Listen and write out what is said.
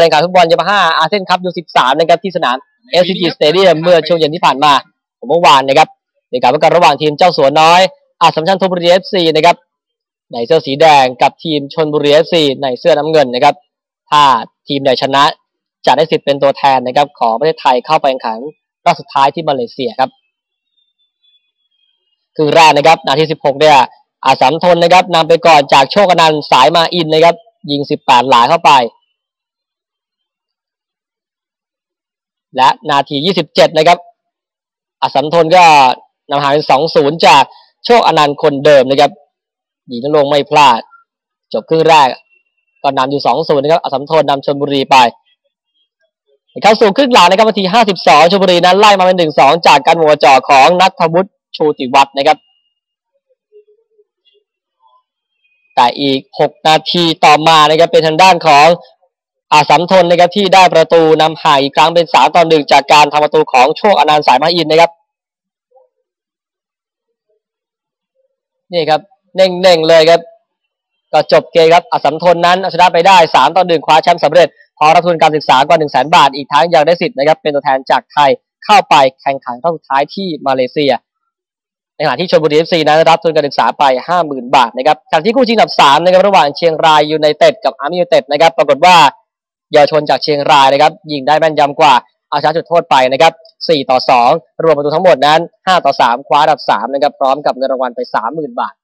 การแข่งขันฟุตบอลยามาฮ่าอาเซียนคัพยู13นะครับที่สนามเอสซีจีสเตเดียมเมื่อช่วงเย็นที่ผ่านมาของเมื่อวานนะครับในการประกันระหว่างทีมเจ้าสวนน้อยอาสัมชัญธนบุรีเอฟซีนะครับในเสื้อสีแดงกับทีมชนบุรีเอฟซีในเสื้อน้ำเงินนะครับถ้าทีมใดชนะจะได้สิทธิ์เป็นตัวแทนนะครับของประเทศไทยเข้าไปแข่งขันรอบสุดท้ายที่มาเลเซียครับคือแรกนะครับนาที 16 เนี่ยอาสามทนนะครับนำไปก่อนจากโชคนันสายมาอินนะครับยิง 18 หลาเข้าไป และนาที 27 นะครับ อสามทนก็นำหางเป็น2-0จากโชคอนันต์คนเดิมนะครับยิงนลงไม่พลาด จบครึ่งแรก ก็นำอยู่2-0นะครับ อสามทนนำชนบุรีไปเข้าสู่ครึ่งหลังนะครับนาที 52ชลบุรีนั้นไล่มาเป็น1-2จากการหัวจ่อของนัทวุฒิชูติวัฒน์นะครับ แต่อีก 6 นาทีต่อมานะครับเป็นทางด้านของ อาสัมทนนะครับที่ได้ประตูนำห่างอีกครั้งเป็น3ต่อ1จากการทำประตูของโชคอนันต์สายมาอินนะครับนี่ครับเน่งๆเลยครับก็จบเกมครับอาสัมทนนั้นชนะไปได้3ต่อ1คว้าแชมป์สำเร็จพอรับทุนการศึกษากว่า1 0 0 0 0แสนบาทอีกทั้งยังได้สิทธิ์นะครับเป็นตัวแทนจากไทยเข้าไปแข่งขันรอบสุดท้ายที่มาเลเซีย ในขณะที่ชลบุรีเอฟซีนั้นรับทุนการศึกษาไป50,000บาทนะครับขณะที่คู่ชิงอันดับ3นะครับระหว่างเชียงรายยูไนเต็ดกับอาร์มี่ยูไนเต็ดนะครับปรากฏว่า เยาวชนจากเชียงรายนะครับ ยิงได้แม่นยำกว่าเอาชนะจุดโทษไปนะครับ 4 ต่อ 2 รวมประตูทั้งหมดนั้น 5 ต่อ 3 คว้าอันดับ 3 นะครับ พร้อมกับเงินรางวัลไป 30,000 บาท